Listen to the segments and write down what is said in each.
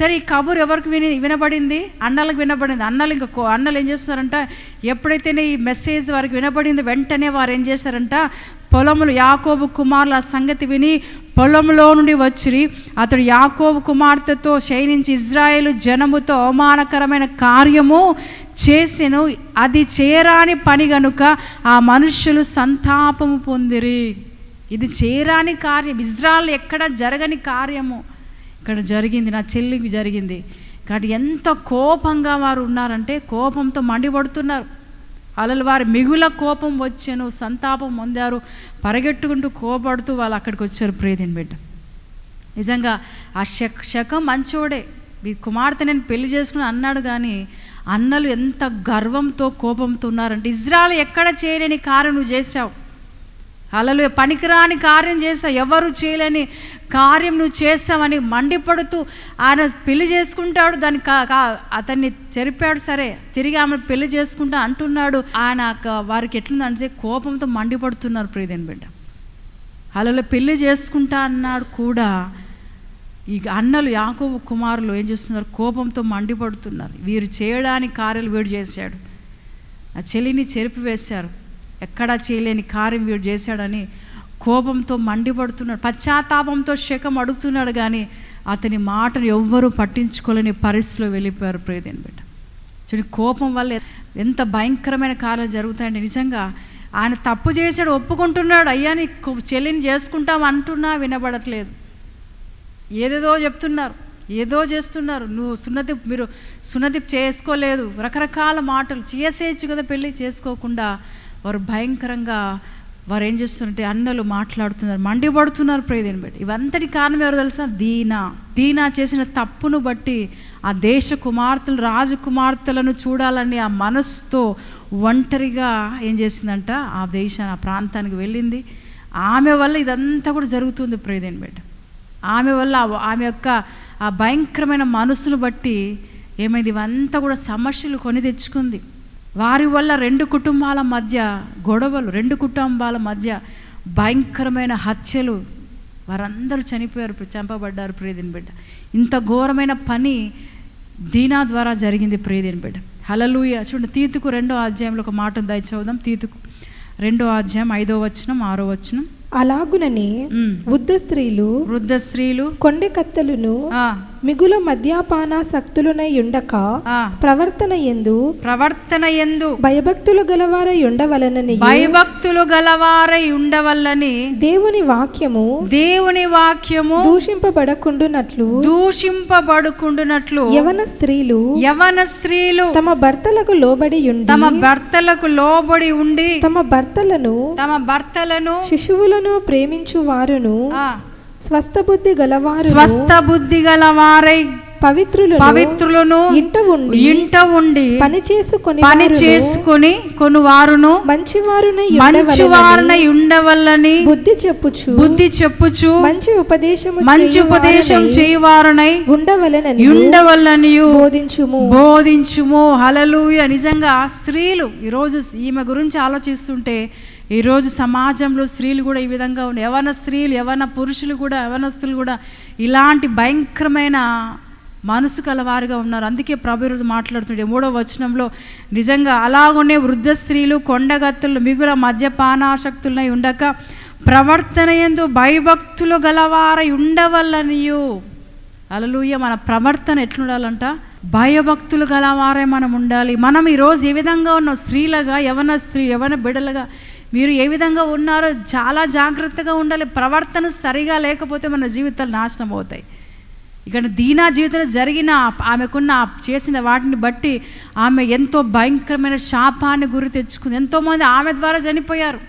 సరే ఈ కబురు ఎవరికి విని వినబడింది? అన్నలకు వినబడింది. అన్నలు ఇంకా కో- అన్నలు ఏం చేస్తున్నారంట? ఎప్పుడైతేనే ఈ మెసేజ్ వారికి వినబడింది వెంటనే వారు ఏం చేశారంట? పొలములు యాకోబు కుమారుల సంగతి విని పొలంలో నుండి వచ్చిరి. అతడు యాకోబు కుమార్తెతో శయనించి ఇజ్రాయేలు జనముతో అవమానకరమైన కార్యము చేసెను. అది చేయరాని పని గనుక ఆ మనుష్యులు సంతాపము పొందిరి. ఇది చేయరాని కార్యం. ఇజ్రాయల్ ఎక్కడ జరగని కార్యము. ఇక్కడ జరిగింది నా చెల్లికి జరిగింది. కాబట్టి ఎంత కోపంగా వారు ఉన్నారంటే కోపంతో మండిపడుతున్నారు. అలలు వారి మిగుల కోపం వచ్చాను సంతాపం పొందారు. పరిగెట్టుకుంటూ కోపడుతూ వాళ్ళు అక్కడికి వచ్చారు ప్రేదిని బిడ్డ. నిజంగా ఆ శక్ శకం మంచోడే. మీ కుమార్తె నేను పెళ్ళి చేసుకుని అన్నాడు కానీ అన్నలు ఎంత గర్వంతో కోపంతో ఉన్నారంటే ఇజ్రాయల్ ఎక్కడ చేయలేని కార్యం నువ్వు చేశావు. అలలు పనికిరాని కార్యం చేసావు ఎవరు చేయలేని కార్యం నువ్వు చేసావని మండిపడుతూ ఆయన పెళ్ళి చేసుకుంటాడు దాన్ని కా అతన్ని చెరిపాడు సరే తిరిగి ఆమె పెళ్ళి చేసుకుంటా అంటున్నాడు. ఆయన వారికి ఎట్లుందంటే కోపంతో మండిపడుతున్నారు ప్రియదేని బిడ్డ. అలలో పెళ్ళి చేసుకుంటా అన్నాడు కూడా. ఈ అన్నలు యాకోబు కుమారులు ఏం చేస్తున్నారు? కోపంతో మండిపడుతున్నారు. వీరు చేయడానికి కార్యాలు వీడు చేశాడు. ఆ చెలిని చెరిపి వేశారు ఎక్కడా చేయలేని కార్యం వీడు చేశాడని కోపంతో మండిపడుతున్నాడు పశ్చాత్తాపంతో శకం అడుగుతున్నాడు కానీ అతని మాటను ఎవ్వరూ పట్టించుకోలేని పరిస్థితిలో వెళ్ళిపోయారు ప్రేదేని బిడ్డ. చూడండి కోపం వల్ల ఎంత భయంకరమైన కార్యాలు జరుగుతాయండి. నిజంగా ఆయన తప్పు చేశాడు ఒప్పుకుంటున్నాడు అయ్యా నీ చెల్లిని చేసుకుంటాం అంటున్నా వినబడట్లేదు. ఏదేదో చెప్తున్నారు ఏదో చేస్తున్నారు. నువ్వు సున్నతి మీరు సున్నతి చేసుకోలేదు. రకరకాల మాటలు చేసేయచ్చు కదా పెళ్ళి చేసుకోకుండా వారు భయంకరంగా వారు ఏం చేస్తున్నారంటే అన్నలు మాట్లాడుతున్నారు మండిపడుతున్నారు ప్రేదేని బట్టి ఇవంతటి కారణం ఎవరు తెలుసా? దీనా. దీనా చేసిన తప్పును బట్టి ఆ దేశ కుమార్తెలు రాజు కుమార్తెలను చూడాలని ఆ మనస్సుతో ఒంటరిగా ఏం చేసిందంట? ఆ దేశ ఆ ప్రాంతానికి వెళ్ళింది. ఆమె వల్ల ఇదంతా కూడా జరుగుతుంది ప్రేదేని బిడ్డ ఆమె వల్ల ఆమె యొక్క ఆ భయంకరమైన మనసును బట్టి ఏమైంది? ఇవంతా కూడా సమస్యలు కొని తెచ్చుకుంది. వారి వల్ల రెండు కుటుంబాల మధ్య గొడవలు రెండు కుటుంబాల మధ్య భయంకరమైన హత్యలు. వారందరూ చనిపోయారు చంపబడ్డారు ప్రియదిని బిడ్డ. ఇంత ఘోరమైన పని దీనా ద్వారా జరిగింది ప్రియదిని బిడ్డ. హలలుయ చూడండి తీతుకు రెండో అధ్యాయంలో ఒక మాట ఉంది? చదువుదాం. తీతుకు రెండో అధ్యాయం ఐదో వచనం ఆరో వచనం. అలాగుననే. వృద్ధ స్త్రీలు వృద్ధ స్త్రీలు కొండె కత్తెలును మిగుల ఉండక ప్రవర్తన ఎందు ప్రవర్తన ఎందు భయభక్తులు గలవారై ఉండవలనని భయభక్తులు గలవారై ఉండవల్లని దేవుని వాక్యము దేవుని వాక్యము దూషింపబడకుండునట్లు దూషింపబడుకుండునట్లు యవన స్త్రీలు యవన స్త్రీలు తమ భర్తలకు లోబడి ఉండి తమ భర్తలకు లోబడి ఉండి తమ భర్తలను తమ భర్తలను శిశువులను ప్రేమించు వారును ఆ, స్వస్థ బుద్ధి గలవారు స్వస్థ బుద్ధి గలవారై పవిత్రులను పవిత్రులను ఇంట ఉండి ఇంట ఉండి పని చేసుకొని పని చేసుకుని కొన్ని వారును మంచివారునై మంచివారనై ఉండవల్లని బుద్ధి చెప్పుచు బుద్ధి చెప్పుచు మంచి ఉపదేశము మంచి ఉపదేశం చేయువారునై ఉండవలనని ఉండవల్లనియు బోధించుము. బోధించుము. హలలుయ నిజంగా స్త్రీలు ఈరోజు ఈమె గురించి ఆలోచిస్తుంటే ఈరోజు సమాజంలో స్త్రీలు కూడా ఈ విధంగా ఉన్నాయి యవన స్త్రీలు యవన పురుషులు కూడా యవనస్తులు కూడా ఇలాంటి భయంకరమైన మనసు కలవారుగా ఉన్నారు. అందుకే ప్రభు ఈరోజు మాట్లాడుతుండే. మూడో వచనంలో నిజంగా అలాగునే వృద్ధ స్త్రీలు కొండగత్తులు మిగుల మద్యపానాసక్తులై ఉండక ప్రవర్తన ఎందు భయభక్తులు గలవారై ఉండవల్లనియు అలలుయ మన ప్రవర్తన ఎట్లుండాలంట? భయభక్తులు గలవారే మనం ఉండాలి. మనం ఈరోజు ఏ విధంగా ఉన్నాం? స్త్రీలుగా యవన స్త్రీ యవన బిడలుగా మీరు ఏ విధంగా ఉన్నారో చాలా జాగ్రత్తగా ఉండాలి. ప్రవర్తన సరిగా లేకపోతే మన జీవితాలు నాశనం అవుతాయి. ఇక్కడ దీనా జీవితంలో జరిగిన ఆమెకున్న చేసిన వాటిని బట్టి ఆమె ఎంతో భయంకరమైన శాపాన్ని గురి తెచ్చుకుంది. ఎంతోమంది ఆమె ద్వారా చనిపోయారు.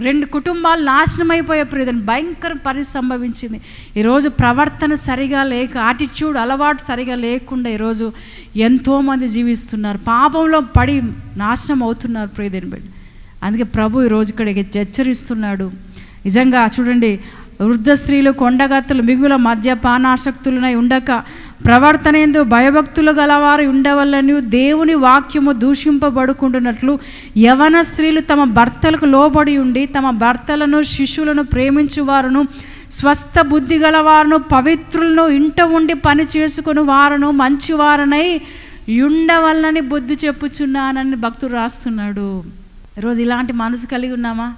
రెండు కుటుంబాలు నాశనం అయిపోయే ప్రియదని భయంకర పరిస్థితి సంభవించింది. ఈరోజు ప్రవర్తన సరిగా లేక ఆటిట్యూడ్ అలవాటు సరిగా లేకుండా ఈరోజు ఎంతోమంది జీవిస్తున్నారు. పాపంలో పడి నాశనం అవుతున్నారు ప్రియదని బిడ్డ. అందుకే ప్రభు ఈరోజు ఇక్కడ హెచ్చరిస్తున్నాడు. నిజంగా చూడండి వృద్ధ స్త్రీలు కొండగత్తులు మిగుల మద్యపానాసక్తులనై ఉండక ప్రవర్తన ఎందు భయభక్తులు గలవారు ఉండవల్లని దేవుని వాక్యము దూషింపబడుకుంటున్నట్లు యవన స్త్రీలు తమ భర్తలకు లోబడి ఉండి తమ భర్తలను శిష్యులను ప్రేమించువారును స్వస్థ బుద్ధి గలవారును పవిత్రులను ఇంట ఉండి పని చేసుకుని వారును మంచివారనై ఉండవల్లని బుద్ధి చెప్పుచున్నానని భక్తుడు రాస్తున్నాడు. ఈరోజు ఇలాంటి మనసు కలిగి ఉన్నామా?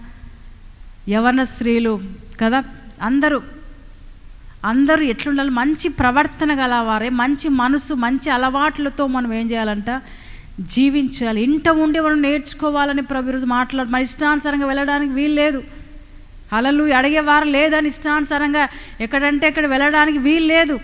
యవన స్త్రీలు కదా? అందరూ అందరూ ఎట్లుండాలి? మంచి ప్రవర్తన గలవారే మంచి మనసు మంచి అలవాట్లతో మనం ఏం చేయాలంట? జీవించాలి. ఇంట ఉండి మనం నేర్చుకోవాలని ప్రభు ఈరోజు మాట్లాడు మన ఇష్టానుసారంగా వెళ్ళడానికి వీలు లేదు. అలలు అడిగేవారు లేదని ఇష్టానుసారంగా ఎక్కడంటే ఎక్కడ వెళ్ళడానికి వీలు లేదు.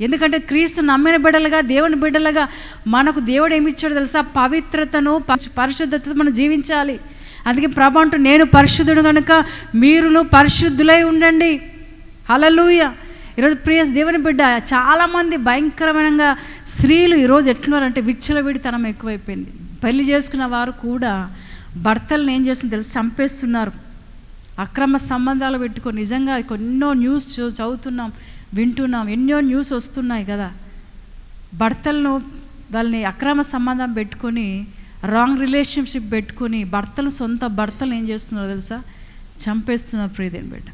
ఎందుకంటే క్రీస్తు నమ్మిన బిడ్డలుగా దేవుని బిడ్డలుగా మనకు దేవుడు ఏమిచ్చాడో తెలుసా? పవిత్రతను ప- పరిశుద్ధతను మనం జీవించాలి. అందుకే ప్రభు అంటూ నేను పరిశుద్ధుడు కనుక మీరును పరిశుద్ధులై ఉండండి. హలలుయ ఈరోజు ప్రియ దేవుని బిడ్డ చాలామంది భయంకరమైన స్త్రీలు ఈరోజు ఎట్లున్నారంటే విచ్చలవిడితనం ఎక్కువైపోయింది. పెళ్ళి చేసుకున్న వారు కూడా భర్తలను ఏం చేస్తుంది తెలిసి? చంపేస్తున్నారు. అక్రమ సంబంధాలు పెట్టుకొని నిజంగా ఎన్నో న్యూస్ చూ- చదువుతున్నాం. వింటున్నాం. ఎన్నో న్యూస్ వస్తున్నాయి కదా. భర్తలను వాళ్ళని అక్రమ సంబంధం పెట్టుకొని రాంగ్ రిలేషన్షిప్ పెట్టుకొని భర్తలు సొంత భర్తలు ఏం చేస్తున్నారో తెలుసా? చంపేస్తున్నారు ప్రియదేని బిడ్డ.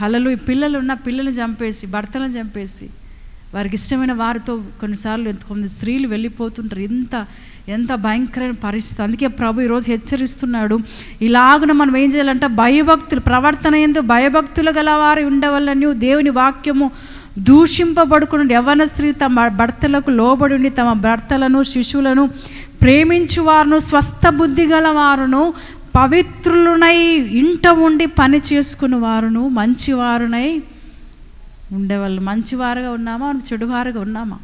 హలలు ఈ పిల్లలు ఉన్న పిల్లల్ని చంపేసి భర్తలను చంపేసి వారికి ఇష్టమైన వారితో కొన్నిసార్లు ఎంత- స్త్రీలు వెళ్ళిపోతుంటారు. ఇంత ఎంత భయంకరమైన పరిస్థితి. అందుకే ప్రభు ఈరోజు హెచ్చరిస్తున్నాడు. ఇలాగున మనం ఏం చేయాలంటే భయభక్తులు ప్రవర్తన ఎందు భయభక్తులు గలవారు ఉండవల్లని దేవుని వాక్యము దూషింపబడుకుని యవన స్త్రీ తమ భర్తలకు లోబడి ఉండి తమ భర్తలను శిశువులను ప్రేమించు వారును స్వస్థ బుద్ధి గలవారును పవిత్రులనై ఇంట ఉండి పని చేసుకుని వారును మంచివారునై ఉండేవాళ్ళు. మంచివారుగా ఉన్నామా? చెడువారుగా ఉన్నామా?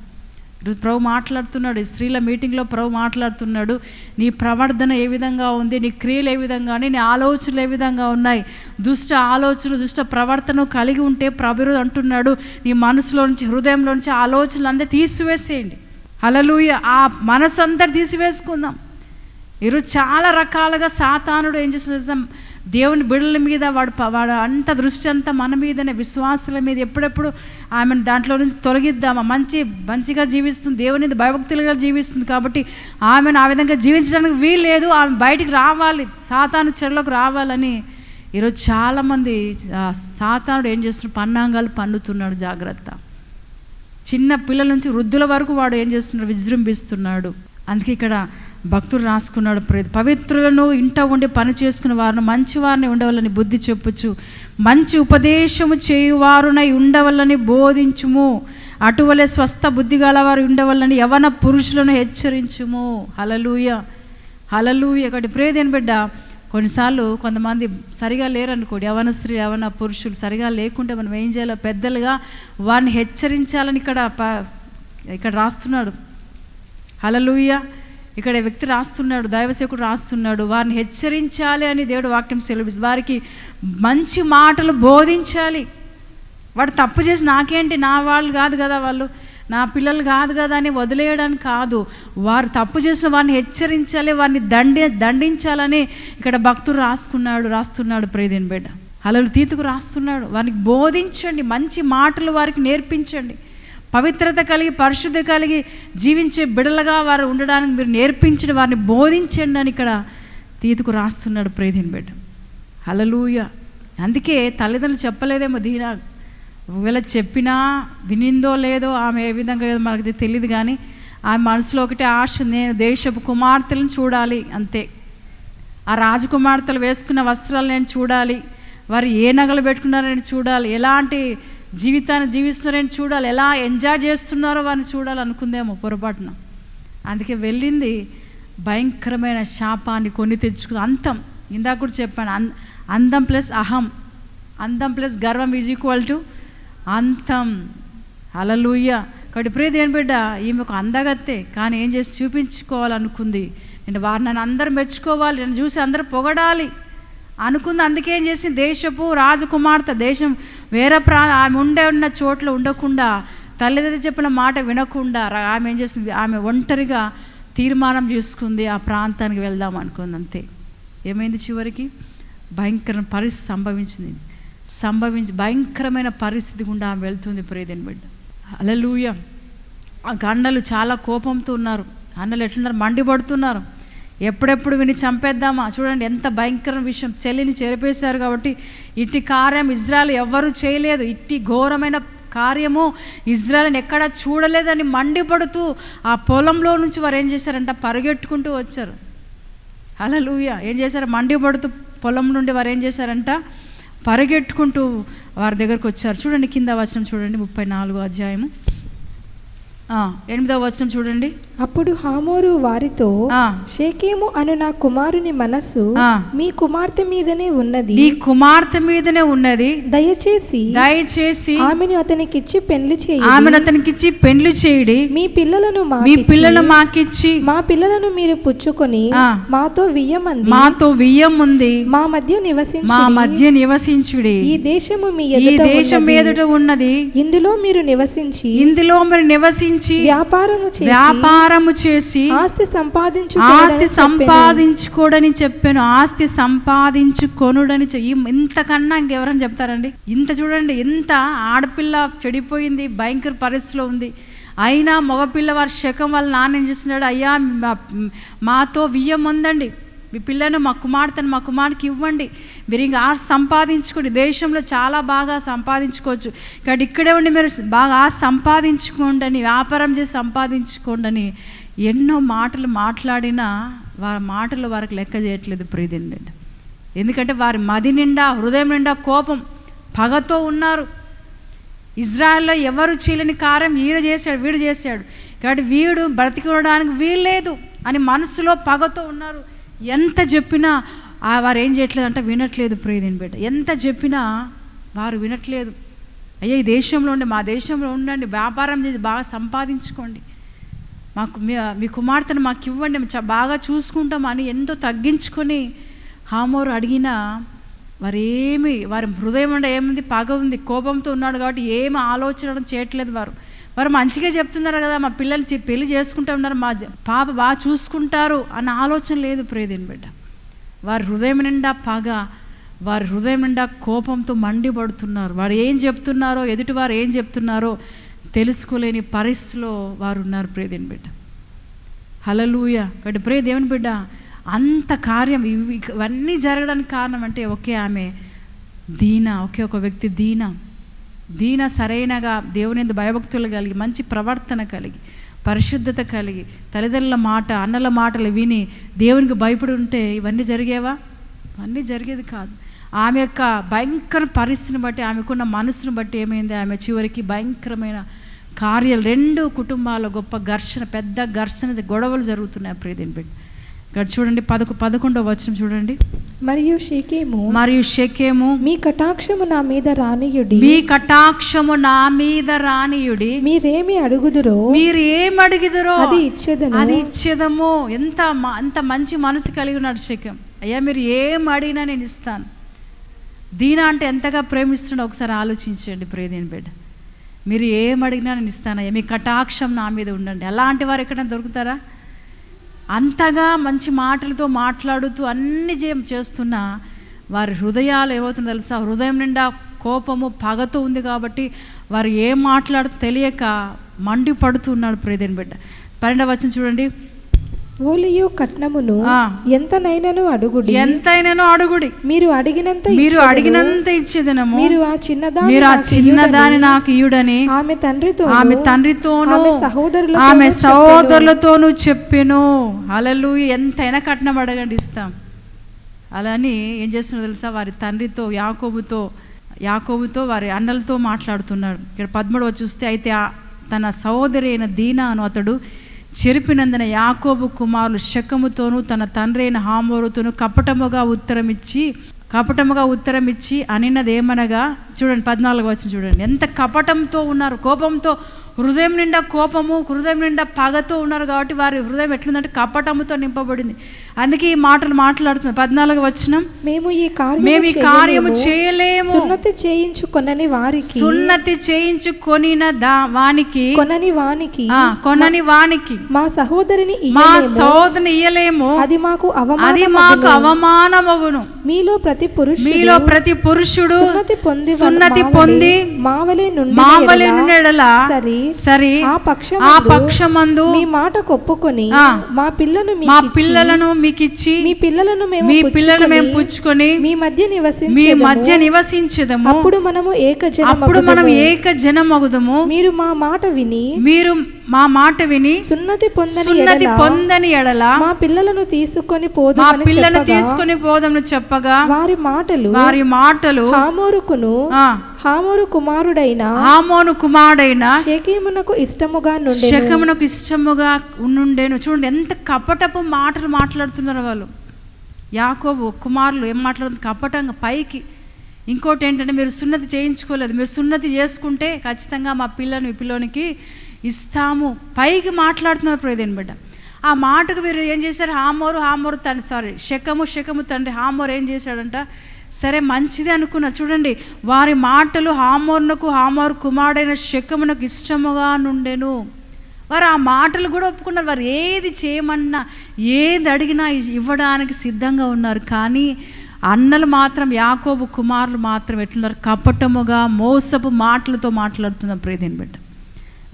ప్రభు మాట్లాడుతున్నాడు. స్త్రీల మీటింగ్లో ప్రభు మాట్లాడుతున్నాడు. నీ ప్రవర్ధన ఏ విధంగా ఉంది? నీ క్రియలు ఏ విధంగా ఉన్నాయి? నీ ఆలోచనలు ఏ విధంగా ఉన్నాయి? దుష్ట ఆలోచనలు దుష్ట ప్రవర్తన కలిగి ఉంటే ప్రభు అంటున్నాడు నీ మనసులో నుంచి హృదయంలో నుంచి ఆలోచనలు అంతా తీసివేసేయండి. అలలుయ ఆ మనసు అంతా తీసివేసుకుందాం. ఈరోజు చాలా రకాలుగా సాతానుడు ఏం చేస్తున్నాడు దేవుని బిడ్డల మీద వాడు వాడు అంత దృష్టి అంతా మన మీదనే విశ్వాసాల మీద ఎప్పుడెప్పుడు ఆమెను దాంట్లో నుంచి తొలగిద్దామా? మంచి మంచిగా జీవిస్తుంది. దేవుని భయభక్తులుగా జీవిస్తుంది కాబట్టి ఆమెను ఆ విధంగా జీవించడానికి వీలు లేదు ఆమె బయటికి రావాలి. సాతాను చెరలోకి రావాలని ఈరోజు చాలామంది సాతానుడు ఏం చేస్తున్నాడు? పన్నాంగాలు పన్నుతున్నాడు జాగ్రత్త. చిన్న పిల్లల నుంచి వృద్ధుల వరకు వాడు ఏం చేస్తున్నాడు? విజృంభిస్తున్నాడు. అందుకే ఇక్కడ భక్తుడు రాసుకున్నాడు. పవిత్రులను ఇంట ఉండి పని చేసుకునే వారిని మంచి వారిని ఉండవాలని బుద్ధి చెప్పుచు మంచి ఉపదేశము చేయువారునై ఉండవల్లని బోధించుము. అటువలే స్వస్థ బుద్ధి గలవారు ఉండవల్లని యవన పురుషులను హెచ్చరించుము. హలలుయ హలలుయ ఒకటి ప్రేదేని బిడ్డ. కొన్నిసార్లు కొంతమంది సరిగా లేరనుకోండి. యవన స్త్రీ యవన పురుషులు సరిగా లేకుంటే మనం ఏం చేయాలో పెద్దలుగా వారిని హెచ్చరించాలని ఇక్కడ ప- ఇక్కడ రాస్తున్నాడు. హలలుయ ఇక్కడ వ్యక్తి రాస్తున్నాడు దైవసేకుడు రాస్తున్నాడు వారిని హెచ్చరించాలి అని దేవుడు వాక్యం సెలవిస్తుంది. వారికి మంచి మాటలు బోధించాలి. వాడు తప్పు చేసి నాకేంటి నా వాళ్ళు కాదు కదా వాళ్ళు నా పిల్లలు కాదు కదా అని వదిలేయడానికి కాదు. వారు తప్పు చేసిన వారిని హెచ్చరించాలి వారిని దండి దండించాలని ఇక్కడ భక్తుడు రాసుకున్నాడు రాస్తున్నాడు ప్రేదేని బిడ్డ. అలలు తీతుకు రాస్తున్నాడు. వారికి బోధించండి మంచి మాటలు వారికి నేర్పించండి. పవిత్రత కలిగి పరిశుద్ధ కలిగి జీవించే బిడలుగా వారు ఉండడానికి మీరు నేర్పించండి వారిని బోధించండి అని ఇక్కడ తీతుకు రాస్తున్నాడు ప్రేధిన్ బిడ్డ. హలలుయ అందుకే తల్లిదండ్రులు చెప్పలేదేమో దీనా ఒకవేళ చెప్పినా వినిందో లేదో ఆమె ఏ విధంగా మనకి మనకు తెలియదు కానీ ఆమె మనసులో ఒకటే ఆశ నేను దేశపు కుమార్తెలను చూడాలి అంతే. ఆ రాజకుమార్తెలు వేసుకున్న వస్త్రాలు నేను చూడాలి వారు ఏ నగలు పెట్టుకున్నారో నేను చూడాలి ఎలాంటి జీవితాన్ని జీవిస్తున్నారని చూడాలి. ఎలా ఎంజాయ్ చేస్తున్నారో వారిని చూడాలనుకుందేమో పొరపాటున. అందుకే వెళ్ళింది భయంకరమైన శాపాన్ని కొని తెచ్చుకుంది. అంతం. ఇందాక కూడా చెప్పాను. అం అందం ప్లస్ అహం. అందం ప్లస్ గర్వం ఈజ్ ఈక్వల్ టు అంతం. అలలుయ్య కాబట్టి ప్రియది ఏం బిడ్డ ఈమె ఒక అందగత్తే. కానీ ఏం చేసి చూపించుకోవాలనుకుంది? నేను వారు నన్ను అందరు మెచ్చుకోవాలి. నన్ను చూసి అందరూ పొగడాలి అనుకుంది. అందుకే ఏం దేశపు రాజకుమార్తె దేశం వేరే ప్రా ఆమె ఉండే ఉన్న చోట్ల ఉండకుండా తల్లిదండ్రులు చెప్పిన మాట వినకుండా ఆమె ఏం చేసింది? ఆమె ఒంటరిగా తీర్మానం చేసుకుంది ఆ ప్రాంతానికి వెళ్దాం అనుకుంది అంతే. ఏమైంది చివరికి? భయంకర పరిస్థితి సంభవించింది. సంభవించి భయంకరమైన పరిస్థితి గుండా ఆమె వెళ్తుంది ప్రేదని బిడ్డ. అలలుయ ఆ గండలు చాలా కోపంతో ఉన్నారు. అన్నలు ఎట్లున్నారు? మండిపడుతున్నారు. ఎప్పుడెప్పుడు విని చంపేద్దామా? చూడండి ఎంత భయంకర విషయం. చెల్లిని చెరిపేశారు కాబట్టి ఇట్టి కార్యం ఇజ్రాయల్ ఎవ్వరూ చేయలేదు. ఇట్టి ఘోరమైన కార్యము ఇజ్రాయల్ని ఎక్కడా చూడలేదని మండిపడుతూ ఆ పొలంలో నుంచి వారు ఏం చేశారంట? పరిగెట్టుకుంటూ వచ్చారు. హల్లెలూయ. ఏం చేశారు? మండిపడుతూ పొలం నుండి వారు ఏం చేశారంట? పరిగెట్టుకుంటూ వారి దగ్గరకు వచ్చారు. చూడండి కింద వచనం చూడండి ముప్పై నాలుగు అధ్యాయము. ఎనిమిదవ వచనం చూడండి. అప్పుడు హామోరు వారితో షేకేము అను నా కుమారుని మనస్సు. మీ కుమార్తె మీదనే ఉన్నది. నీ కుమార్తె మీదనే ఉన్నది. దయచేసి దయచేసి ఆమెను అతనికిచ్చి పెళ్ళి చేయి ఆమెను అతనికిచ్చి పెండ్లి చేయుడి. మీ పిల్లలను మీ మాకిచ్చి, పిల్లలు మాకిచ్చి మా పిల్లలను మీరు పుచ్చుకొని. మాతో వియ్యమంది. మాతో వియ్యం ఉంది మా మధ్య నివసించి మా మధ్య నివసించుడి. ఈ దేశము మీ ఈ దేశం. ఎదుట ఉన్నది. ఇందులో మీరు నివసించి ఇందులో మీరు నివసించి వ్యాపారము చేసి వ్యాపారము చేసి ఆస్తి సంపాదించు ఆస్తి సంపాదించుకోడని చెప్పాను. ఆస్తి సంపాదించుకొనుడని ఇంతకన్నా ఇంకెవరని చెప్తారండి? ఇంత చూడండి ఇంత ఆడపిల్ల చెడిపోయింది భయంకర పరిస్థితిలో ఉంది. అయినా మగపిల్ల వారి శకం వల్ల నాన్న ఏం చేస్తున్నాడు? అయ్యా మాతో వియ్యం ఉందండి మీ పిల్లను మా కుమార్తెను మా కుమారునికి ఇవ్వండి. మీరు ఇంకా ఆస్తి సంపాదించుకోండి. దేశంలో చాలా బాగా సంపాదించుకోవచ్చు. కాబట్టి ఇక్కడే ఉండి మీరు బాగా ఆ సంపాదించుకోండి అని వ్యాపారం చేసి సంపాదించుకోండి అని ఎన్నో మాటలు మాట్లాడినా వారి మాటలు వారికి లెక్క చేయట్లేదు ప్రీతిని ఎందుకంటే వారి మది నిండా హృదయం నిండా కోపం పగతో ఉన్నారు. ఇజ్రాయెల్లో ఎవరు చేయలేని కార్యం ఈడ చేశాడు వీడు చేశాడు. కాబట్టి వీడు బ్రతికి ఉండడానికి వీల్లేదు అని మనసులో పగతో ఉన్నారు. ఎంత చెప్పినా వారు ఏం చేయట్లేదు అంటే వినట్లేదు ప్రియదేని బిడ్డ. ఎంత చెప్పినా వారు వినట్లేదు. అయ్యా ఈ దేశంలో ఉండి మా దేశంలో ఉండండి వ్యాపారం చేసి బాగా సంపాదించుకోండి. మాకు మీ మీ కుమార్తెను మాకు ఇవ్వండి మేము బాగా చూసుకుంటాం అని ఎంతో తగ్గించుకొని హామోరు అడిగినా వారు ఏమి వారి హృదయం అంటే ఏముంది పగ ఉంది కోపంతో ఉన్నాడు కాబట్టి ఏమి ఆలోచన చేయట్లేదు వారు. వారు మంచిగా చెప్తున్నారు కదా మా పిల్లలు పెళ్ళి చేసుకుంటూ ఉన్నారు మా పాప బాగా చూసుకుంటారు అన్న ఆలోచన లేదు ప్రేదిన్ బిడ్డ. వారి హృదయం నిండా పగ వారి హృదయం నిండా కోపంతో మండిపడుతున్నారు. వారు ఏం చెప్తున్నారో ఎదుటివారు ఏం చెప్తున్నారో తెలుసుకోలేని పరిస్థితిలో వారు ఉన్నారు ప్రేదిన్ బిడ్డ. హలలుయ కాబట్టి ప్రే దేవుని బిడ్డ అంత కార్యం ఇవి ఇవన్నీ జరగడానికి కారణం అంటే ఒకే ఆమె దీన ఒకే ఒక వ్యక్తి దీన. దీన సరైనగా దేవునిందు భయభక్తులు కలిగి మంచి ప్రవర్తన కలిగి పరిశుద్ధత కలిగి తల్లిదండ్రుల మాట అన్నల మాటలు విని దేవునికి భయపడి ఉంటే ఇవన్నీ జరిగేవా? ఇవన్నీ జరిగేది కాదు. ఆమె యొక్క భయంకర పరిస్థితిని బట్టి ఆమెకున్న మనసును బట్టి ఏమైంది? ఆమె చివరికి భయంకరమైన కార్యాలు రెండు కుటుంబాల గొప్ప ఘర్షణ పెద్ద ఘర్షణ గొడవలు జరుగుతున్నాయి. ప్రియదేని బిడ్డ ఇక్కడ చూడండి పదకొ పదకొండవ వచనం చూడండి. మరియు షేకేము మరియు షెకేము మీ కటాక్షము నా మీద రానియుడి. మీ కటాక్షము నా మీద రానియుడి. మీరేమి అడుగుదురో మీరు ఏం అడిగిదరో అది ఇచ్చేదను. అది ఇచ్చేదము. ఎంత అంత మంచి మనసు కలిగి ఉన్నాడు శకం అయ్యా మీరు ఏం అడిగినా నేను ఇస్తాను. దీన అంటే ఎంతగా ప్రేమిస్తున్నాడో ఒకసారి ఆలోచించండి ప్రేదేని బిడ్డ. మీరు ఏం అడిగినా నేను ఇస్తానయ్యా మీ కటాక్షం నా మీద ఉండండి. అలాంటి వారు ఎక్కడైనా దొరుకుతారా? అంతగా మంచి మాటలతో మాట్లాడుతూ అన్ని జయం చేస్తున్నా వారి హృదయాలు ఏమవుతుందో తెలుసా? హృదయం నిండా కోపము పగతో ఉంది కాబట్టి వారు ఏం మాట్లాడు తెలియక మండిపడుతున్నాడు ప్రేదేని బిడ్డ. పన్నెండవ వచ్చిన చూడండి. ఓలియో కట్నమును. ఎంతనైనను అడుగుడి? ఎంతైనానో అడుగుడి? మీరు అడిగినంత మీరు. అడిగినంత ఇచ్చేదనము? మీరు ఆ చిన్నదాని మీరు ఆ నాకు చిన్నదాని నాకు ఇయుడని? ఆమె తండ్రితో ఆమె తండ్రితోనూ ఆమె సహోదరులతోనూ ఆమె చెప్పెను. సహోదరులతోనూ చెప్పెను. అలలు ఎంతైనా కట్నం అడగండి ఇస్తాం. అలా అని ఏం చేస్తున్నా తెలుసా? వారి తండ్రితో యాకోబుతో యాకోబుతో వారి అన్నలతో మాట్లాడుతున్నాడు. ఇక్కడ పద్మూడవ చూస్తే అయితే తన సహోదరి అయిన దీనా అను అతడు చెరిపినందున యాకోబు కుమారులు శకముతోనూ తన తండ్రి అయిన హామోరుతోనూ కపటముగా ఉత్తరమిచ్చి కపటముగా ఉత్తరమిచ్చి అనినదేమనగా చూడండి పద్నాలుగు వచ్చిన చూడండి. ఎంత కపటంతో ఉన్నారు కోపంతో హృదయం నిండా కోపము హృదయం నిండా పగతో ఉన్నారు కాబట్టి వారి హృదయం ఎట్లుందంటే కపటముతో నింపబడింది. అందుకే ఈ మాటలు మాట్లాడుతున్నారు పద్నాలుగు వచ్చిన మేము ఈ కార్యము మేము ఈ కార్యము చేయలేము. సున్నతి చేయించుకొనని వారికి సున్నతి చేయించు కొనిన దా వానికి కొనని వానికి కొనని వానికి మా సహోదరిని మా సోదరిని ఇయ్యలేము. అది మాకు అది అవమానం మాకు అవమానమగును. మీలో ప్రతి పురుషుడు మీలో ప్రతి పురుషుడు సున్నతి పొంది సున్నతి మావలే- పొంది మావలే నుండి మావలే నుండెడల సరి సరి ఆ ఆ పక్షమందు మీ మాట కొప్పుకొని. మా పిల్లను మా పిల్లలను మీకు ఇచ్చి మీ పిల్లలను మేము మీ పిల్లలు మేము పుచ్చుకొని మీ మధ్య మీ నివసించేదము మధ్య నివసించదము. అప్పుడు మనము ఏక అప్పుడు మనం ఏక జనమగుదము మీరు మా మాట విని మీరు మా మాట విని సున్నతి పొందని సున్నతి పొందని ఎడల మా పిల్లలను తీసుకొని మా పోదుమని పిల్లను చెప్పగా తీసుకుని పోదామని చెప్పగా వారి మాటలు వారి మాటలు హామోరుకును ఆ హామోరు కుమారుడైన ఆమోను కుమారుడైన షేకేమునకు ఇష్టముగా నుండి శకమునకు ఇష్టముగా ఉండుండేను. చూడండి ఎంత కపటపు మాటలు మాట్లాడుతున్నారు వాళ్ళు. యాకోబు కుమారులు ఏం మాట్లాడుతుంది కపటంగా పైకి. ఇంకోటి ఏంటంటే మీరు సున్నతి చేయించుకోలేదు. మీరు సున్నతి చేసుకుంటే ఖచ్చితంగా మా పిల్లని మీ పిల్లోనికి ఇస్తాము. పైకి మాట్లాడుతున్నారు ప్రేదేని బిడ్డ. ఆ మాటకు మీరు ఏం చేశారు? హామోరు హామోరు తండ్రి సారీ శకము శకము తండ్రి హామోరు ఏం చేశాడంట? సరే మంచిది అనుకున్నారు. చూడండి వారి మాటలు హామోర్నకు హామోరు కుమారుడైన శకమునకు ఇష్టముగా నుండెను. వారు ఆ మాటలు కూడా ఒప్పుకున్నారు. వారు ఏది చేయమన్నా ఏది అడిగినా ఇవ్వడానికి సిద్ధంగా ఉన్నారు. కానీ అన్నలు మాత్రం యాకోబు కుమారులు మాత్రం ఎట్లున్నారు? కపటముగా మోసపు మాటలతో మాట్లాడుతున్నారు ప్రేదేని బిడ్డ.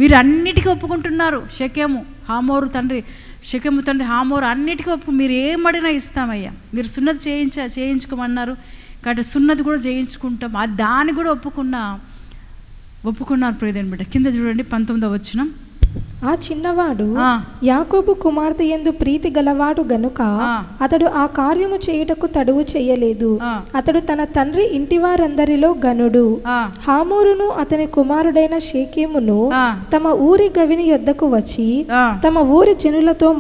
వీరన్నిటికీ ఒప్పుకుంటున్నారు షకేము హామోరు తండ్రి షకెము తండ్రి హామోరు అన్నిటికీ ఒప్పు మీరు ఏమడినా ఇస్తామయ్యా. మీరు సున్నతి చేయించ చేయించుకోమన్నారు. కాబట్టి సున్నది కూడా చేయించుకుంటాం ఆ దాన్ని కూడా ఒప్పుకున్న ఒప్పుకున్నారు ప్రియదేని బిడ్డ. కింద చూడండి పంతొమ్మిదో వచ్చినాం ఆ చిన్నవాడు యాకోబు కుమార్తె ఎందు ప్రీతి గలవాడు గనుక. అతడు ఆ కార్యము చేయుటకు తడువు చేయలేదు. అతడు తన తండ్రి ఇంటి వారందరిలో గనుడు హామోరును అతని కుమారుడైన షేకేమును తమ ఊరి గవిని యొద్దకు వచ్చి తమ ఊరి జనులతో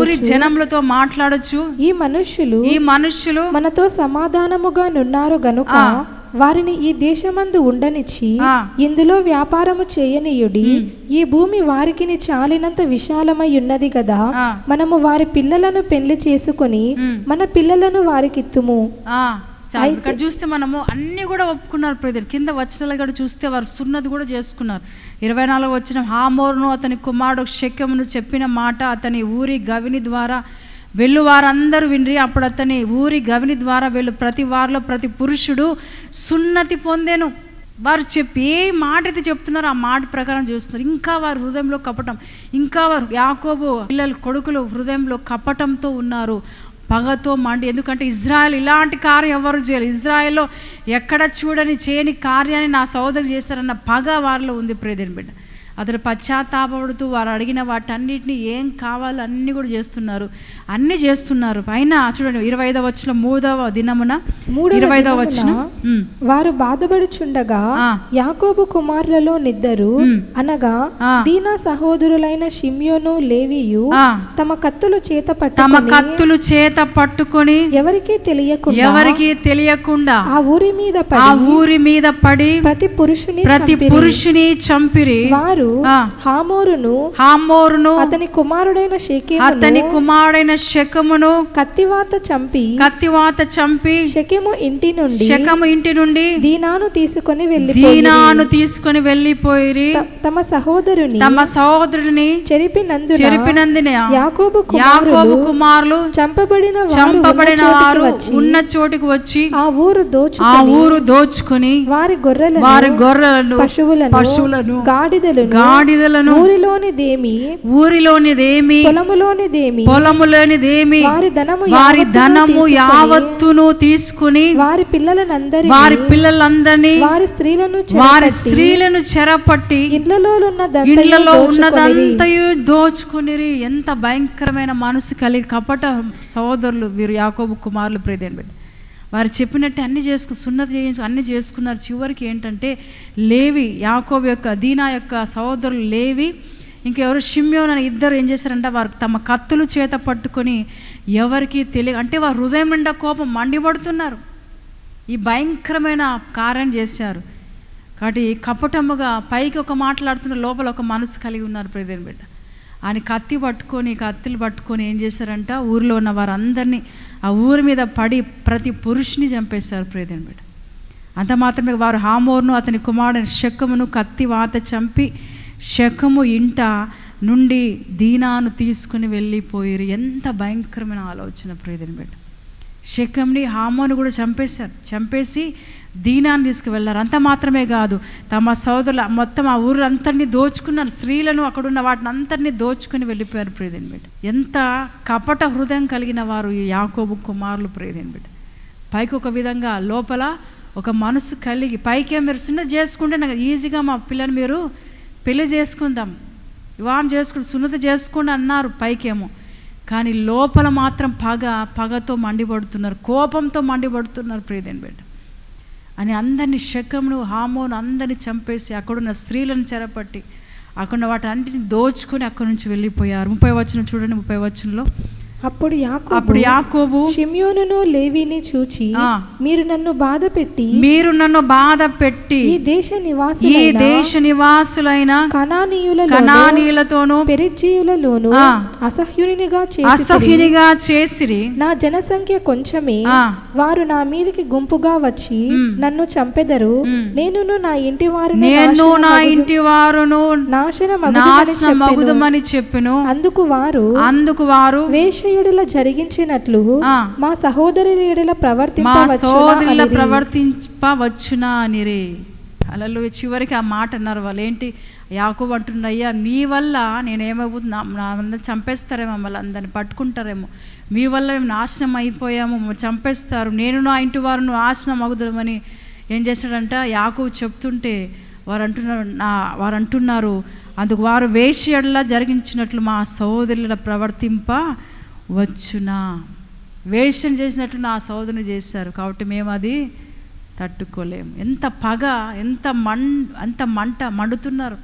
ఊరి జనములతో మాట్లాడొచ్చు ఈ మనుష్యులు ఈ మనుష్యులు మనతో సమాధానముగా నున్నారు గనుక వారిని ఈ దేశమందు ఉండనిచ్చి. ఇందులో వ్యాపారము చేయనీయుడి ఈ భూమి వారికిని చాలినంత విశాలమై ఉన్నది కదా. మనము వారి పిల్లలను పెళ్ళి చేసుకొని. మన పిల్లలను వారికిత్తుము ఇక్కడ చూస్తే మనము అన్ని కూడా ఒప్పుకున్నారు ప్రజలు కింద వచ్చిన కూడా చూస్తే వారు సున్నది కూడా చేసుకున్నారు ఇరవై నాలుగు వచ్చిన హామోరును అతని కుమారుడు శక్యమును చెప్పిన మాట అతని ఊరి గవిని ద్వారా వెళ్ళు వారందరూ వినరి అప్పుడు అతని ఊరి గవిని ద్వారా వెళ్ళు. ప్రతి వారిలో ప్రతి పురుషుడు సున్నతి పొందేను. వారు చెప్పి ఏ మాట అయితే చెప్తున్నారో ఆ మాట ప్రకారం చూస్తున్నారు. ఇంకా వారు హృదయంలో కపటం. ఇంకా వారు యాకోబు పిల్లలు కొడుకులు హృదయంలో కపటంతో ఉన్నారు. పగతో మండి. ఎందుకంటే ఇజ్రాయెల్ ఇలాంటి కార్యం ఎవరు చేయరు. ఇజ్రాయెల్లో ఎక్కడ చూడని చేయని కార్యాన్ని నా సోదరు చేశారన్న పగ వారిలో ఉంది ప్రేదేని బిడ్డ. అతడు పశ్చాత్తాపడుతూ వారు అడిగిన వాటన్నిటిని ఏం కావాలో అన్నీ కూడా చేస్తున్నారు అన్నీ చేస్తున్నారు పైన చూడండి ఇరవై ఐదవ వచ్చిన మూడవ దినమున మూడవ ఇరవై ఐదవ వచ్చిన వారు బాధపడుచుండగా. యాకోబు కుమారులలో నిద్దరు. అనగా. దీనా సహోదరులైన షిమ్యోను లేవియు తమ కత్తులు చేత తమ కత్తులు చేత పట్టుకొని ఎవరికీ తెలియకుండా ఎవరికి తెలియకుండా ఆ ఊరి మీద ఆ పడి ఊరి మీద పడి ప్రతి పురుషుని ప్రతి. పురుషుని చంపిరి వారు ఆ. హామోరును హామోరును అతని కుమారుడైన షెకెమును అతని కుమారుడైన శకమును కత్తివాత చంపి కత్తివాత చంపి షెకెము ఇంటి నుండి శకము ఇంటి నుండి దీనాను తీసుకొని వెళ్ళి దీనాను తీసుకొని వెళ్ళిపోయిరి తమ సహోదరుని తమ సహోదరుని చెరిపినందున చెరిపినందున యాకోబు యాకోబు కుమారులు చంపబడిన వారు చంపబడిన వారు ఉన్న చోటుకు వచ్చి ఆ ఊరు దోచు ఆ ఊరు దోచుకొని వారి గొర్రెలను వారి గొర్రెలను పశువులను పశువులను గాడిదలను గాడిదలను ఊరిలోనిదేమి? ఊరిలోనిదేమి? పొలములోనిదేమి? పొలములోనిదేమి? వారి ధనము వారి ధనము తీసుకొని యావత్తును తీసుకుని వారి పిల్లలనందరి వారి పిల్లలందరినీ వారి స్త్రీలను వారి స్త్రీలను చెరపట్టి ఇండ్లలో ఉన్న ఇళ్ళలో ఉన్నదంతయు దోచుకునిరి. ఎంత భయంకరమైన మనసు కలిగి కపట సహోదరులు వీరు యాకోబు కుమారులు బిడ్డ. వారు చెప్పినట్టు అన్ని చేసుకు సున్నతి చేయించు అన్ని చేసుకున్నారు. చివరికి ఏంటంటే లేవి యాకోబ్ యొక్క దీనా యొక్క సహోదరులు లేవి ఇంకెవరు? షిమ్యోన్ అని ఇద్దరు ఏం చేశారంటే వారు తమ కత్తులు చేత పట్టుకొని ఎవరికి తెలియ అంటే వారు హృదయం నిండా కోపం మండిపడుతున్నారు. ఈ భయంకరమైన కార్యం చేశారు. కాబట్టి కపటముగా పైకి ఒక మాట్లాడుతున్న లోపల ఒక మనసు కలిగి ఉన్నారు ప్రదేని బిడ్డ. ఆయన కత్తి పట్టుకొని కత్తిలు పట్టుకొని ఏం చేశారంట? ఊరిలో ఉన్న వారందరినీ ఆ ఊరి మీద పడి ప్రతి పురుషుని చంపేశారు ప్రేదేని బిడ్డ. అంత మాత్రమే వారు హామోర్ను అతని కుమారుడు శకమును కత్తి వాత చంపి శకము ఇంట నుండి దీనాను తీసుకుని వెళ్ళిపోయారు. ఎంత భయంకరమైన ఆలోచన ప్రేదని బిడ్డ. శకంని హామోను కూడా చంపేశారు. చంపేసి దీనాన్ని తీసుకువెళ్ళారు. అంత మాత్రమే కాదు తమ సోదరుల మొత్తం ఆ ఊరంతటిని దోచుకున్నారు. స్త్రీలను అక్కడున్న వాటిని అంతటిని దోచుకుని వెళ్ళిపోయారు ప్రియదేని బిడ్డ. ఎంత కపట హృదయం కలిగిన వారు ఈ యాకోబు కుమారులు ప్రియదేని బిడ్డ. పైకి ఒక విధంగా లోపల ఒక మనసు కలిగి పైకే మీరు సున్నతి చేసుకుంటే నాకు ఈజీగా మా పిల్లని మీరు పెళ్ళి చేసుకుందాం. వివాహం చేసుకుని సున్నత చేసుకోండి అన్నారు పైకేమో. కానీ లోపల మాత్రం పగ పగతో మండిపడుతున్నారు కోపంతో మండిపడుతున్నారు ప్రియదేని బిడ్డ. అని అందరినీ శకమును హామోను అందరిని చంపేసి అక్కడున్న స్త్రీలను చెరపట్టి అక్కడ వాటి అన్నింటిని దోచుకొని అక్కడి నుంచి వెళ్ళిపోయారు. ముప్పై వచ్చిన చూడండి ముప్పై వచనంలో. అప్పుడు యాకోబు అప్పుడు యాకోబు షిమ్యోనును లేవిని చూచి. మీరు నన్ను బాధ పెట్టి మీరు నన్ను బాధ పెట్టి ఈ దేశ ఈ నివాసులైన దేశ నివాసులైన కనానీయులలో కణానీయులతోనూ పెరిజీయులలోను. అసహ్యునిగా చేసి అసహ్యునిగా చేసిరి నా జనసంఖ్య కొంచెమే. వారు నా మీదికి గుంపుగా వచ్చి. నన్ను చంపెదరు మ్. నేనును నా ఇంటి వారు నేను నా ఇంటి వారును నాశన నాశన మగుదమని చెప్పెను అందుకు వారు అందుకు వారు వేషయుడుల జరిగించినట్లు. మా సహోదరి ఎడల ప్రవర్తింపవచ్చునా సోదరుల అనిరి. ప్రవర్తింపవచ్చునా అనిరే? అలలు చివరికి ఆ మాట అన్నారు వాళ్ళు. ఏంటి? యాకోబు అంటున్నయ్యా మీ వల్ల నేను ఏమైపోతున్నా నా అందరిని చంపేస్తారేమో మమ్మల్ని అందరిని పట్టుకుంటారేమో. మీ వల్ల మేము నాశనం అయిపోయాము చంపేస్తారు. నేను నా ఇంటి వారు నాశనం అగుదమని ఏం చేశాడంట? యాకోబు చెప్తుంటే వారు అంటున్నారు నా వారు అంటున్నారు అందుకు వారు వేషయడలా జరిగించినట్లు మా సహోదరుల ప్రవర్తింప వచ్చునా? వేషం చేసినట్టు నా సోదరుని చేశారు. కాబట్టి మేము అది తట్టుకోలేము. ఎంత పగ ఎంత మం అంత మంట మండుతున్నారు.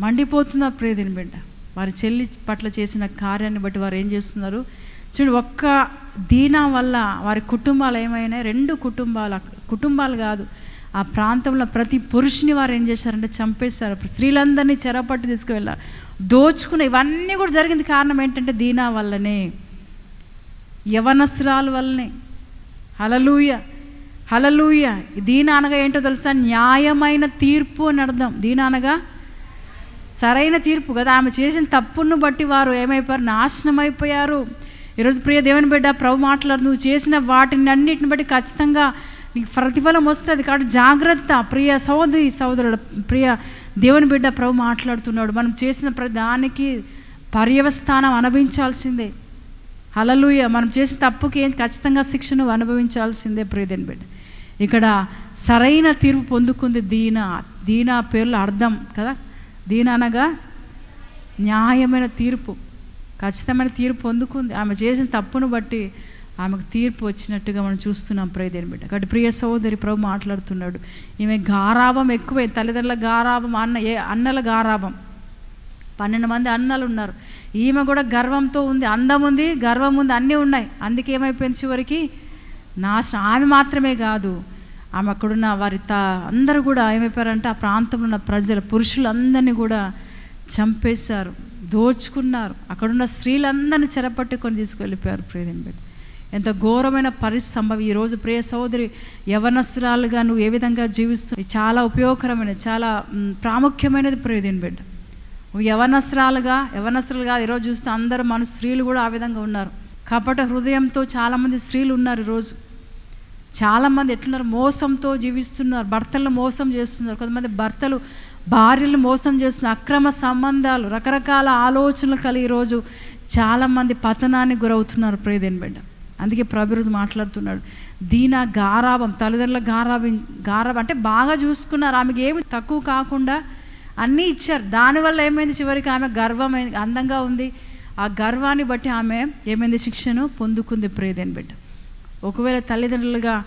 మండిపోతున్నారు ప్రేదిని బిడ్డ. వారి చెల్లి పట్ల చేసిన కార్యాన్ని బట్టి వారు ఏం చేస్తున్నారు? చూడు ఒక్క దీనా వల్ల వారి కుటుంబాలు ఏమైనా రెండు కుటుంబాలు కుటుంబాలు కాదు. ఆ ప్రాంతంలో ప్రతి పురుషుని వారు ఏం చేశారంటే చంపేశారు. స్త్రీలందరినీ చెరపట్టు తీసుకువెళ్ళారు. దోచుకున్న ఇవన్నీ కూడా జరిగింది కారణం ఏంటంటే దీనా వల్లనే యవనస్రాల వల్లనే. హలలూయ హలలూయ దీన అనగా ఏంటో తెలుసా? న్యాయమైన తీర్పు అని అర్థం. దీన అనగా సరైన తీర్పు కదా? ఆమె చేసిన తప్పును బట్టి వారు ఏమైపోయారు? నాశనం అయిపోయారు. ఈరోజు ప్రియ దేవుని బిడ్డ ప్రభు మాట్లాడు నువ్వు చేసిన వాటిని అన్నిటిని బట్టి ఖచ్చితంగా మీకు ప్రతిఫలం వస్తుంది కాబట్టి జాగ్రత్త. ప్రియ సోదరి సోదరుడు ప్రియ దేవుని బిడ్డ ప్రభు మాట్లాడుతున్నాడు. మనం చేసిన ప్రదానికి పర్యవస్థానం అనుభవించాల్సిందే. అలలుయ మనం చేసిన తప్పుకి ఏం ఖచ్చితంగా శిక్షను అనుభవించాల్సిందే ప్రియదేని బిడ్డ. ఇక్కడ సరైన తీర్పు పొందుకుంది దీన. దీన పేర్లు అర్థం కదా? దీన అనగా న్యాయమైన తీర్పు. ఖచ్చితమైన తీర్పు పొందుకుంది. ఆమె చేసిన తప్పును బట్టి ఆమెకు తీర్పు వచ్చినట్టుగా మనం చూస్తున్నాం ప్రియదేని బిడ్డ. కాబట్టి ప్రియ సహోదరి ప్రభు మాట్లాడుతున్నాడు. ఈమె గారాభం ఎక్కువే తల్లిదండ్రుల గారాభం అన్న ఏ అన్నల గారాభం. పన్నెండు మంది అన్నలు ఉన్నారు. ఈమె కూడా గర్వంతో ఉంది అందం ఉంది గర్వం ఉంది అన్నీ ఉన్నాయి. అందుకే ఏమైపోయింది చివరికి? నాశనం. ఆమె మాత్రమే కాదు ఆమె అక్కడున్న వారి త అందరూ కూడా ఏమైపోయారంటే ఆ ప్రాంతంలో ఉన్న ప్రజలు పురుషులందరినీ కూడా చంపేశారు దోచుకున్నారు. అక్కడున్న స్త్రీలందరినీ చెరపట్టుకొని తీసుకువెళ్ళిపోయారు ప్రియని బిడ్డ. ఎంత ఘోరమైన పరిస్థితి సంభవం ఈరోజు ప్రియ సహోదరి యవనస్తురాలుగా నువ్వు ఏ విధంగా జీవిస్తు చాలా ఉపయోగకరమైనది చాలా ప్రాముఖ్యమైనది ప్రియదేని బిడ్డ. నువ్వు యవనస్త్రాలుగా యవనస్త్రాలుగా ఈరోజు చూస్తే అందరూ మన స్త్రీలు కూడా ఆ విధంగా ఉన్నారు. కపట హృదయంతో చాలామంది స్త్రీలు ఉన్నారు ఈరోజు చాలామంది ఎట్లున్నారు? మోసంతో జీవిస్తున్నారు భర్తలను మోసం చేస్తున్నారు. కొంతమంది భర్తలు భార్యలను మోసం చేస్తున్నారు. అక్రమ సంబంధాలు రకరకాల ఆలోచనలు కలిగి ఈరోజు చాలామంది పతనానికి గురవుతున్నారు ప్రియదేని బిడ్డ. అందుకే ప్రభురోజు మాట్లాడుతున్నాడు. దీన గారాభం తల్లిదండ్రుల గారాభం గారాభం అంటే బాగా చూసుకున్నారు. ఆమెకి ఏమి తక్కువ కాకుండా అన్నీ ఇచ్చారు. దానివల్ల ఏమైంది చివరికి? ఆమె గర్వమైంది అందంగా ఉంది. ఆ గర్వాన్ని బట్టి ఆమె ఏమైంది శిక్షను పొందుకుంది ప్రియదేని బిడ్డ. ఒకవేళ తల్లిదండ్రులుగా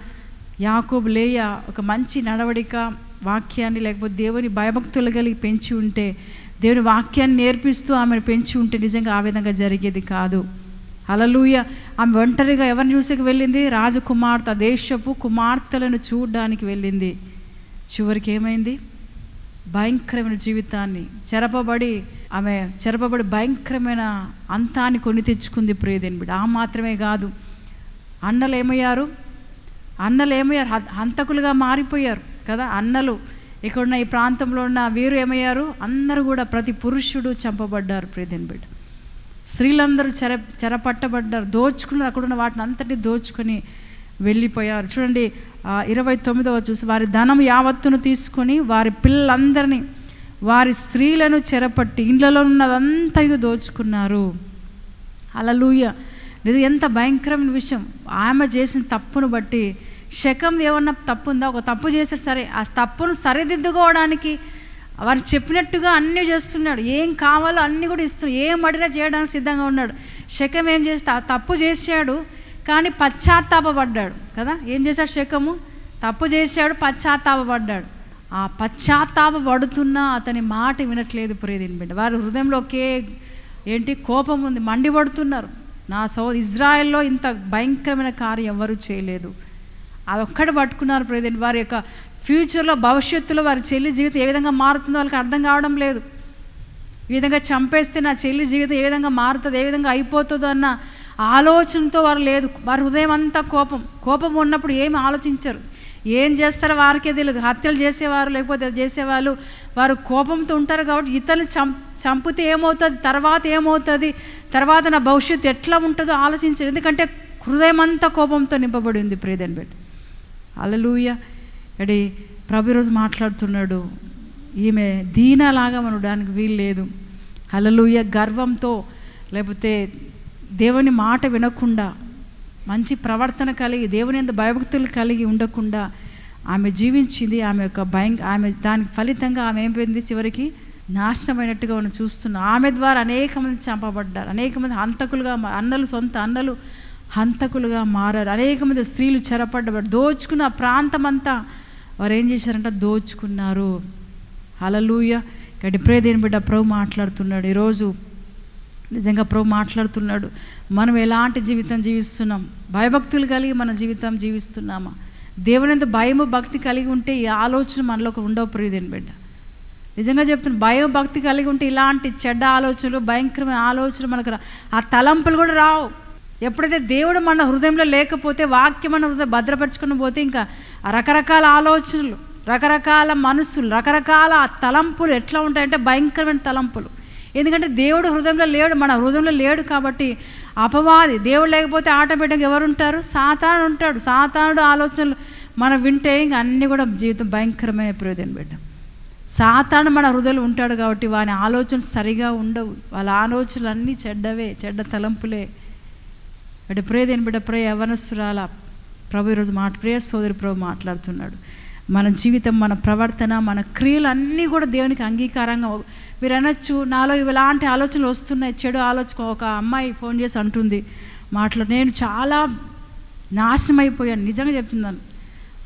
యాకోబు లేయ ఒక మంచి నడవడిక వాక్యాన్ని లేకపోతే దేవుని భయభక్తులు కలిగి పెంచి ఉంటే దేవుని వాక్యాన్ని నేర్పిస్తూ ఆమెను పెంచి ఉంటే నిజంగా ఆ విధంగా జరిగేది కాదు. అలలుయ ఆమె ఒంటరిగా ఎవరిని చూసేకి వెళ్ళింది? రాజకుమార్తె దేశపు కుమార్తెలను చూడడానికి వెళ్ళింది. చివరికి ఏమైంది? భయంకరమైన జీవితాన్ని చెరపబడి ఆమె చెరపబడి భయంకరమైన అంతాన్ని కొని తెచ్చుకుంది ప్రియదేని బిడ్డ ఆ మాత్రమే కాదు అన్నలు ఏమయ్యారు? అన్నలు ఏమయ్యారు? హంతకులుగా మారిపోయారు కదా అన్నలు. ఇక్కడ ఉన్న ఈ ప్రాంతంలో ఉన్న వీరు ఏమయ్యారు? అందరూ కూడా ప్రతి పురుషుడు చంపబడ్డారు ప్రియదేని బిడ్డ. స్త్రీలందరూ చెర చెరపట్టబడ్డారు. దోచుకున్నారు అక్కడున్న వాటిని అంతటి దోచుకొని వెళ్ళిపోయారు. చూడండి ఇరవై తొమ్మిదవ చూసి వారి ధనం యావత్తును తీసుకొని వారి పిల్లలందరినీ వారి స్త్రీలను చెరపట్టి ఇండ్లలో ఉన్నదంతయు దోచుకున్నారు. అలలుయ ఇది ఎంత భయంకరమైన విషయం. ఆమె చేసిన తప్పును బట్టి శకం ఏమన్నా తప్పు ఉందా ఒక తప్పు చేశారు సరే ఆ తప్పును సరిదిద్దుకోవడానికి వారు చెప్పినట్టుగా అన్నీ చేస్తున్నాడు. ఏం కావాలో అన్నీ కూడా ఇస్తున్నాడు. ఏం అడిగినా చేయడానికి సిద్ధంగా ఉన్నాడు. శకం ఏం చేస్తే తప్పు చేశాడు కానీ పశ్చాత్తాపపడ్డాడు కదా? ఏం చేశాడు శకము? తప్పు చేశాడు పశ్చాత్తాపపడ్డాడు. ఆ పశ్చాత్తాపపడుతున్నా అతని మాట వినట్లేదు ప్రేదిని బిడ్డ. వారి హృదయంలో ఒకే ఏంటి? కోపం ఉంది. మండిపడుతున్నారు. నా సో ఇజ్రాయెల్లో ఇంత భయంకరమైన కార్యం ఎవరు చేయలేదు. అదొక్కటి పట్టుకున్నారు ప్రేదండి వారి యొక్క ఫ్యూచర్లో భవిష్యత్తులో వారి చెల్లి జీవితం ఏ విధంగా మారుతుందో వాళ్ళకి అర్థం కావడం లేదు. ఈ విధంగా చంపేస్తే నా చెల్లి జీవితం ఏ విధంగా మారుతుంది ఏ విధంగా అయిపోతుందో అన్న ఆలోచనతో వారు లేదు. వారి హృదయం అంతా కోపం. కోపం ఉన్నప్పుడు ఏమి ఆలోచించరు. ఏం చేస్తారో వారికే తెలియదు. హత్యలు చేసేవారు లేకపోతే చేసేవాళ్ళు వారు కోపంతో ఉంటారు కాబట్టి ఇతరులు చం చంపితే ఏమవుతుంది? తర్వాత ఏమవుతుంది? తర్వాత నా భవిష్యత్తు ఎట్లా ఉంటుందో ఆలోచించరు. ఎందుకంటే హృదయం అంతా కోపంతో నింపబడి ఉంది ప్రేదన్ బెట్ అలలుయ అడి ప్రభు ఈరోజు మాట్లాడుతున్నాడు. ఈమె దీనలాగా మనడానికి వీలు లేదు. అలలుయ గర్వంతో లేకపోతే దేవుని మాట వినకుండా మంచి ప్రవర్తన కలిగి దేవుని ఎంత భయభక్తులు కలిగి ఉండకుండా ఆమె జీవించింది. ఆమె యొక్క భయం ఆమె దానికి ఫలితంగా ఆమె ఏం పోయింది చివరికి నాశనమైనట్టుగా మనం చూస్తున్నాం. ఆమె ద్వారా అనేక మంది చంపబడ్డారు. అనేక మంది హంతకులుగా అన్నలు సొంత అన్నలు హంతకులుగా మారారు. అనేక మంది స్త్రీలు చెరపడ్డబడ్డారు. దోచుకున్న ప్రాంతమంతా ప్రాంతం అంతా వారు ఏం చేశారంటే దోచుకున్నారు. హలలుయ డిప్రే దేని బిడ్డ? ప్రభు మాట్లాడుతున్నాడు. ఈరోజు నిజంగా ప్రభు మాట్లాడుతున్నాడు. మనం ఎలాంటి జీవితం జీవిస్తున్నాం? భయభక్తులు కలిగి మన జీవితం జీవిస్తున్నామా? దేవుని ఎంత భయము భక్తి కలిగి ఉంటే ఈ ఆలోచన మనలోకి ఉండవు ప్రియదేని బిడ్డ? నిజంగా చెప్తున్నాను భయం భక్తి కలిగి ఉంటే ఇలాంటి చెడ్డ ఆలోచనలు భయంకరమైన ఆలోచనలు మనకు రా ఆ తలంపులు కూడా రావు. ఎప్పుడైతే దేవుడు మన హృదయంలో లేకపోతే వాక్యం మన హృదయం భద్రపరచుకుని పోతే ఇంకా రకరకాల ఆలోచనలు రకరకాల మనసులు రకరకాల తలంపులు ఎట్లా ఉంటాయంటే భయంకరమైన తలంపులు. ఎందుకంటే దేవుడు హృదయంలో లేడు మన హృదయంలో లేడు కాబట్టి అపవాది దేవుడు లేకపోతే ఆటోమేటిక్గా ఎవరు ఉంటారు సాతాను ఉంటాడు. సాతానుడు ఆలోచనలు మనం వింటే ఇంక అన్నీ కూడా జీవితం భయంకరమైన ప్రయోజనం బిడ్డ సాతాను మన హృదయంలో ఉంటాడు కాబట్టి వాని ఆలోచనలు సరిగా ఉండవు. వాళ్ళ ఆలోచనలు అన్నీ చెడ్డవే చెడ్డ తలంపులే. అంటే ప్రేదేని బిడ్డ ప్రే యవనస్తురాల ప్రభు ఈరోజు మాట ప్రేయర్ సోదరి ప్రభు మాట్లాడుతున్నాడు. మన జీవితం మన ప్రవర్తన మన క్రియలు అన్నీ కూడా దేవునికి అంగీకారంగా మీరు అనొచ్చు నాలో ఇలాంటి ఆలోచనలు వస్తున్నాయి. చెడు ఆలోచన ఒక అమ్మాయి ఫోన్ చేసి అంటుంది మాటలో నేను చాలా నాశనం అయిపోయాను నిజంగా చెప్తున్నాను.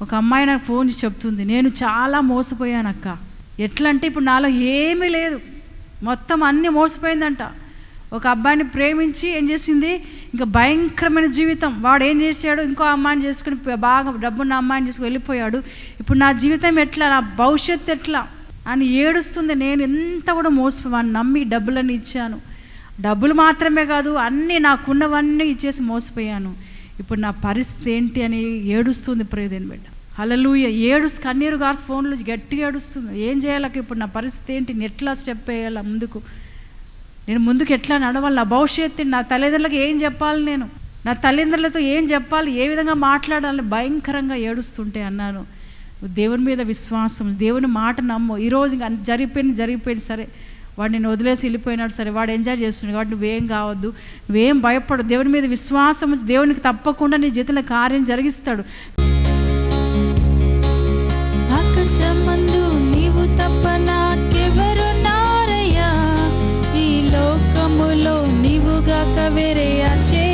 ఒక అమ్మాయి నాకు ఫోన్ చేసి చెప్తుంది నేను చాలా మోసపోయాను అక్క ఎట్లా అంటే ఇప్పుడు నాలో ఏమీ లేదు. మొత్తం అన్నీ మోసపోయిందంట. ఒక అబ్బాయిని ప్రేమించి ఏం చేసింది? ఇంకా భయంకరమైన జీవితం. వాడు ఏం చేశాడు? ఇంకో అమ్మాయిని చేసుకుని బాగా డబ్బున్న అమ్మాయిని చేసుకుని వెళ్ళిపోయాడు. ఇప్పుడు నా జీవితం ఎట్లా? నా భవిష్యత్తు ఎట్లా? అని ఏడుస్తుంది. నేను ఎంత కూడా మోసపోయాను. నమ్మి డబ్బులను ఇచ్చాను. డబ్బులు మాత్రమే కాదు అన్నీ నాకున్నవన్నీ ఇచ్చేసి మోసపోయాను. ఇప్పుడు నా పరిస్థితి ఏంటి అని ఏడుస్తుంది ప్రేదేని బిడ్డ. అలలుయ ఏడు కన్నీరు గారు ఫోన్లో గట్టిగా ఏడుస్తుంది. ఏం చేయాలక ఇప్పుడు నా పరిస్థితి ఏంటి? నేను ఎట్లా స్టెప్ వేయాలా ముందుకు? నేను ముందుకు ఎట్లా నడవాలి? నా భవిష్యత్తు నా తల్లిదండ్రులకు ఏం చెప్పాలి నేను? నా తల్లిదండ్రులతో ఏం చెప్పాలి? ఏ విధంగా మాట్లాడాలని భయంకరంగా ఏడుస్తుంటే అన్నాను. దేవుని మీద విశ్వాసం దేవుని మాట నమ్ము. ఈరోజు ఇంకా జరిగిపోయింది జరిగిపోయింది. సరే వాడు నేను వదిలేసి వెళ్ళిపోయినాడు. సరే వాడు ఎంజాయ్ చేస్తున్నాడు కాబట్టి నువ్వేం కావద్దు. నువ్వేం భయపడు దేవుని మీద విశ్వాసం దేవునికి తప్పకుండా నీ జీతంలో కార్యం జరిగిస్తాడు. ఆకాశమందు నీవు తప్పనా nunca virei a te